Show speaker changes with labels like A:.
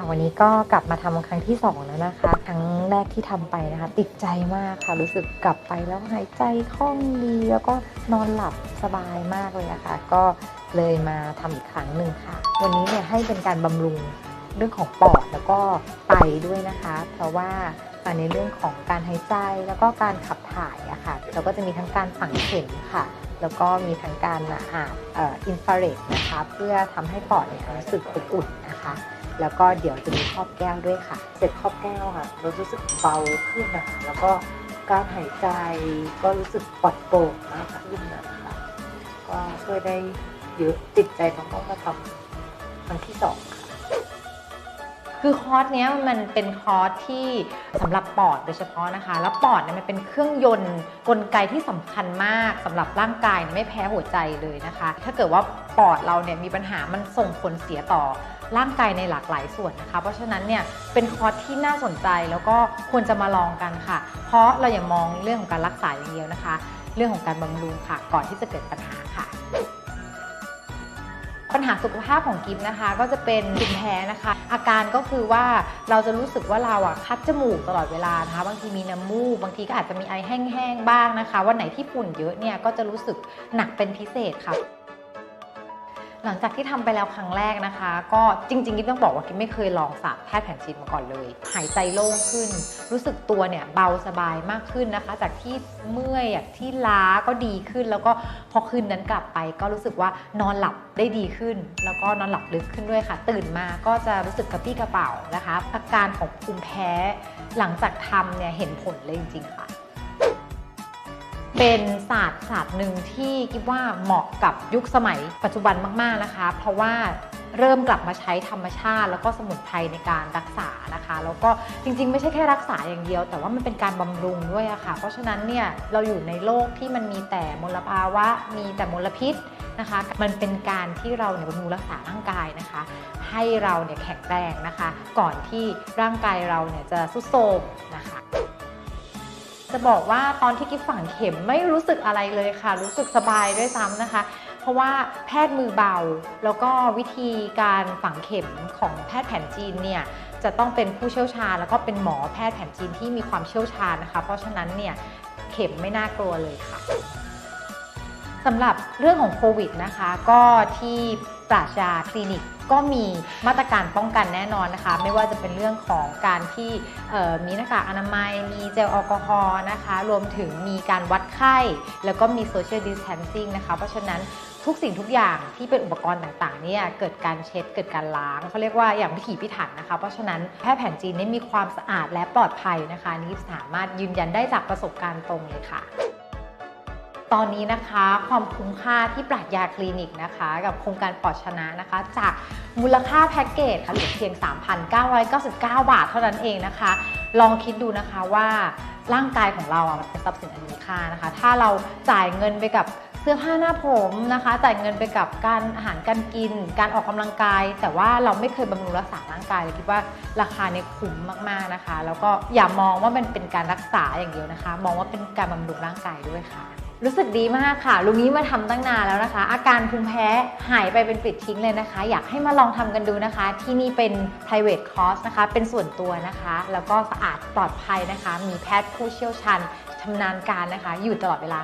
A: ค่ะ วันนี้ก็กลับมาทำครั้งที่2แล้วนะคะ ครั้งแรกที่ทำไปนะคะ ติดใจมากค่ะ รู้สึกกลับไปแล้วหายใจคล่องดี แล้วก็นอนหลับสบายมากเลยอะค่ะ ก็เลยมาทำอีกครั้งหนึ่งค่ะ วันนี้เนี่ยให้เป็นการบำรุงเรื่องของปอดแล้วก็ไตด้วยนะคะ เพราะว่าในเรื่องของการหายใจแล้วก็การขับถ่ายอะค่ะเราก็จะมีทั้งการฝังเข็มค่ะ แล้วก็มีทั้งการอาบอินฟราเรดนะคะ เพื่อทำให้ปอดเนี่ยรู้สึกอบอุ่นนะคะ แล้วก็เดี๋ยวจะมีครอบแก้วด้วยค่ะเสร็จครอบแก้วค่ะ เรารู้สึกเบาขึ้นนะคะแล้วก็การหายใจก็รู้สึกปลอดโปร่งมากขึ้นนะคะก็ช่วยได้เยอะติดใจต้องๆมาทำครั้งที่สองค่ะ คือคอร์สเนี้ยมันเป็นคอร์สที่สำหรับปอดโดยเฉพาะนะคะ แล้วปอดเนี่ยมันเป็นเครื่องยนต์กลไกที่สำคัญมากสำหรับร่างกายไม่แพ้หัวใจเลยนะคะ ถ้าเกิดว่าปอดเราเนี่ยมีปัญหามันส่งผลเสียต่อร่างกายในหลากหลายส่วนนะคะ เพราะฉะนั้นเนี่ยเป็นคอร์สที่น่าสนใจแล้วก็ควรจะมาลองกันค่ะ เพราะเราอย่ามองเรื่องของการรักษาอย่างเดียวนะคะ เรื่องของการบำรุงค่ะ ก่อนที่จะเกิดปัญหาค่ะ ปัญหาสุขภาพของกิฟนะคะ ก็จะเป็นภูมิแพ้นะคะ อาการก็คือว่าเราจะรู้สึกว่าเราอะคัดจมูกตลอดเวลานะคะบางทีมีน้ำมูกบางทีก็อาจจะมีไอแห้งๆบ้างนะคะ วันไหนที่ฝุ่นเยอะเนี่ยก็จะรู้สึกหนักเป็นพิเศษค่ะ หลังจากที่ทำไปแล้วครั้งแรกนะคะ ก็จริงๆกิ๊บต้องบอกว่ากิ๊บไม่เคยลองศาสร์แพทย์แผนจีนมาก่อนเลย หายใจโล่งขึ้น รู้สึกตัวเนี่ยเบาสบายมากขึ้นนะคะ จากที่เมื่อยที่ล้าก็ดีขึ้น แล้วก็พอคืนนั้นกลับไป ก็รู้สึกว่านอนหลับได้ดีขึ้น แล้วก็นอนหลับลึกขึ้นด้วยค่ะ ตื่นมาก็จะรู้สึกกระปี้กระเป๋านะคะ อาการของภูมิแพ้หลังจากทำเนี่ยเห็นผลเลยจริงๆค่ะ เป็นศาสตร์ศาสตร์หนึ่งที่คิดว่าเหมาะกับยุคสมัยปัจจุบันมาก ๆนะคะ เพราะว่าเริ่มกลับมาใช้ธรรมชาติ แล้วก็สมุนไพรในการรักษานะคะ แล้วก็จริงๆ ไม่ใช่แค่รักษาอย่างเดียว แต่ว่ามันเป็นการบำรุงด้วยอะค่ะ เพราะฉะนั้นเนี่ยเราอยู่ในโลกที่มันมีแต่มลภาวะ มีแต่มลพิษนะคะ มันเป็นการที่เราเนี่ยบำรุงรักษาร่างกายนะคะ ให้เราเนี่ยแข็งแรงนะคะ ก่อนที่ร่างกายเราเนี่ยจะสุดโทรมนะคะ จะบอกว่าตอนที่กิ๊บฝังเข็มไม่รู้สึกอะไรเลยค่ะ รู้สึกสบายด้วยซ้ำนะคะ เพราะว่าแพทย์มือเบา แล้วก็วิธีการฝังเข็มของแพทย์แผนจีนเนี่ยจะต้องเป็นผู้เชี่ยวชาญ แล้วก็เป็นหมอแพทย์แผนจีนที่มีความเชี่ยวชาญนะคะ เพราะฉะนั้นเนี่ยเข็มไม่น่ากลัวเลยค่ะสำหรับเรื่องของโควิดนะคะ ก็ที่ ปราชญาคลินิกก็มีมาตรการป้องกันแน่นอนนะคะ ไม่ว่าจะเป็นเรื่องของการที่มีหน้ากากอนามัย มีเจลแอลกอฮอล์นะคะ รวมถึงมีการวัดไข้ แล้วก็มี social distancing นะคะ เพราะฉะนั้นทุกสิ่งทุกอย่างที่เป็นอุปกรณ์ต่างๆเนี่ยเกิดการเช็ดเกิดการล้างเขาเรียกว่าอย่างพิถีพิถันนะคะ เพราะฉะนั้นแพทย์แผนจีนนี่มีความสะอาดและปลอดภัยนะคะนี่สามารถยืนยันได้จากประสบการณ์ตรงเลยค่ะ ตอนนี้นะคะความคุ้มค่าที่ปรัชญาคลินิกนะคะ กับโครงการปอดชนะนะคะ จากมูลค่าแพ็กเกจค่ะเหลือเพียง 3,999 บาทเท่านั้นเองนะคะ ลองคิดดูนะคะว่าร่างกายของเราอะมันเป็นทรัพย์สินอันมีค่านะคะ ถ้าเราจ่ายเงินไปกับเสื้อผ้าหน้าผมนะคะจ่ายเงินไปกับการอาหารการกิน การออกกำลังกาย แต่ว่าเราไม่เคยบำรุงรักษาร่างกายเลยคิดว่าราคาเนี่ยคุ้มมากๆนะคะ แล้วก็อย่ามองว่ามันเป็นการรักษาอย่างเดียวนะคะ มองว่าเป็นการบำรุงร่างกายด้วยค่ะ รู้สึกดีมากค่ะ ลุงนี้มาทำตั้งนานแล้วนะคะ อาการภูมิแพ้หายไปเป็นปลิดทิ้งเลยนะคะ อยากให้มาลองทำกันดูนะคะ ที่นี่เป็น private course นะคะ เป็นส่วนตัวนะคะ แล้วก็สะอาดปลอดภัยนะคะ มีแพทย์ผู้เชี่ยวชาญชำนาญการนะคะ อยู่ตลอดเวลา